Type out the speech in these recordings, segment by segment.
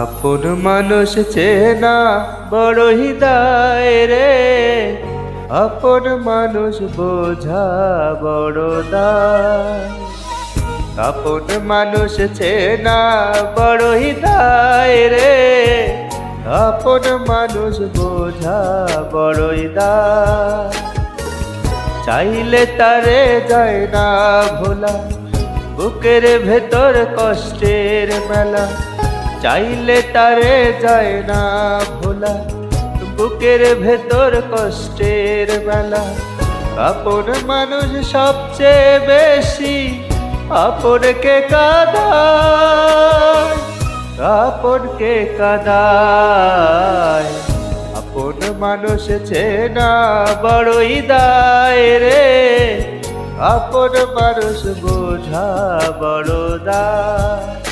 আপন মানুষ চেনা বড় হৃদয় রে। আপন মানুষ বোঝা বড় দায়। আপন মানুষ চেনা বড় হৃদয় রে। আপন মানুষ বোঝা বড় দায় চাইলে তারে যায় না ভোলা, বুকের ভেতর কষ্টের মেলা। চাইলে তারে যায় না ভোলা। বুকের ভেতর কষ্টের মেলা আপন মানুষ সবচেয়ে বেশি আপনকে কাদায়। আপনকে কাদায়। আপন মানুষ চেনা বড়ই দায় রে। আপন মানুষ বোঝা বড় দায়।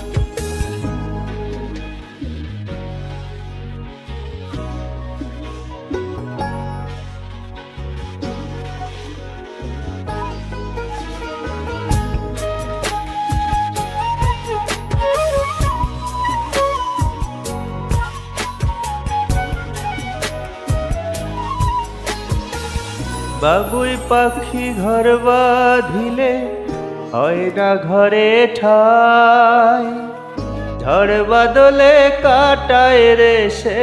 বাবুই পাখি ঘর বাঁধিলে হয় না ঘরে ঠাই। ঝড় বাদলে কাটায় রে সে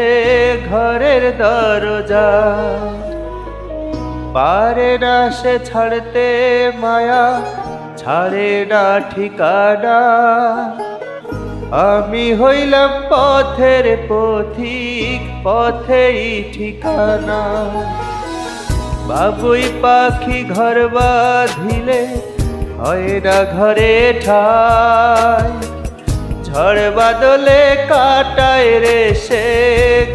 ঘরের দরজা। পারে না সে ছাড়তে মায়া, ছাড়ে না ঠিকানা। আমি হইলাম পথের পথিক, পথেই ঠিকানা। বাবুই পাখি ঘর বাঁধিলে হয় না ঘরে ঠাই। ঝড় বাদলে কাটায় রে সে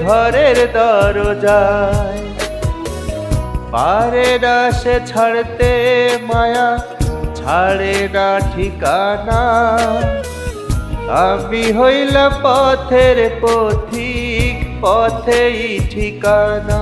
ঘরের দরজায়। পারে না সে ছাড়তে মায়া, ছাড়ে না ঠিকানা। আমি হইলাম পথের পথিক, পথেই ঠিকানা।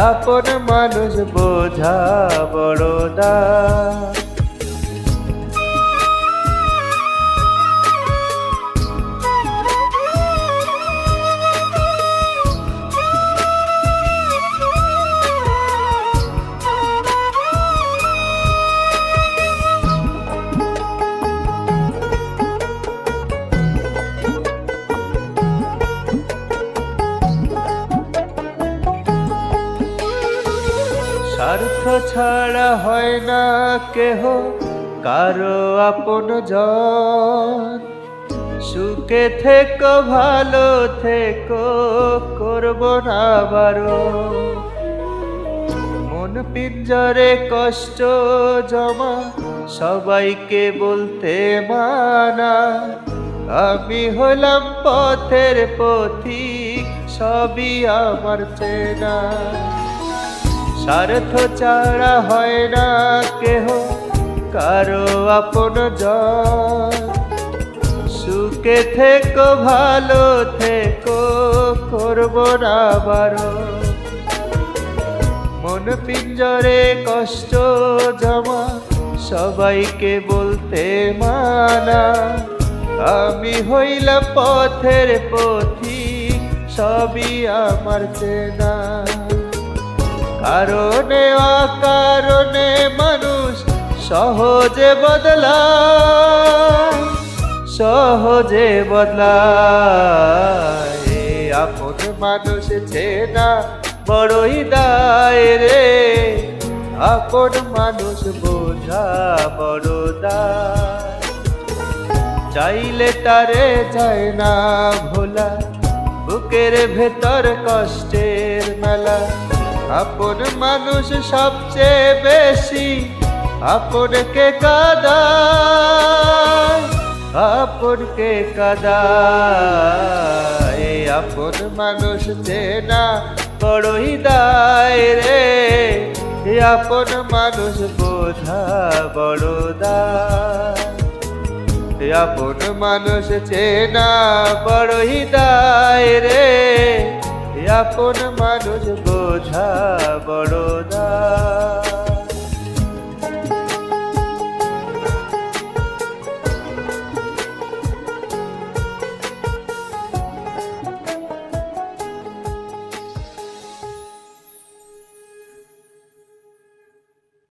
আপন মানুষ বোঝা বড় ছাড়া হয় না কেহ, কারও আপন জন। সুখে থেকো, ভালো থেকো, করব না বারো মন পিঞ্জরে কষ্ট জমা, সবাইকে বলতে মানা। আমি হলাম পথের পথিক, সবই আমার চেনা। স্বার্থ ছাড়া হয় না কেহ, কারও আপন সুখে থেকো, ভালো থেকো, করব না বারো। মন পিঞ্জরে কষ্ট জমা, সবাইকে বলতে মানা। আমি হইলাম পথের পথিক, সবই আমার চেনা। কারণে, অকারণে মানুষ সহজে বদলা সহজে বদলায়। এ আপন মানুষ চেনা বড়ই দায় রে, আপন মানুষ বোঝা বড় দায়। চাইলে তারে যায় না ভোলা, বুকের ভেতর কষ্টের মেলা। আপন মানুষ সবচেয়ে বেশি আপনকে কাদা আপনকে কাদায়? এই আপন মানুষ চেনা বড়ই দায় রে। আপন মানুষ বোঝা বড় দায়। আপন মানুষ চেনা বড়ই দায় রে। আপন মানুষ বোঝা বড় দায়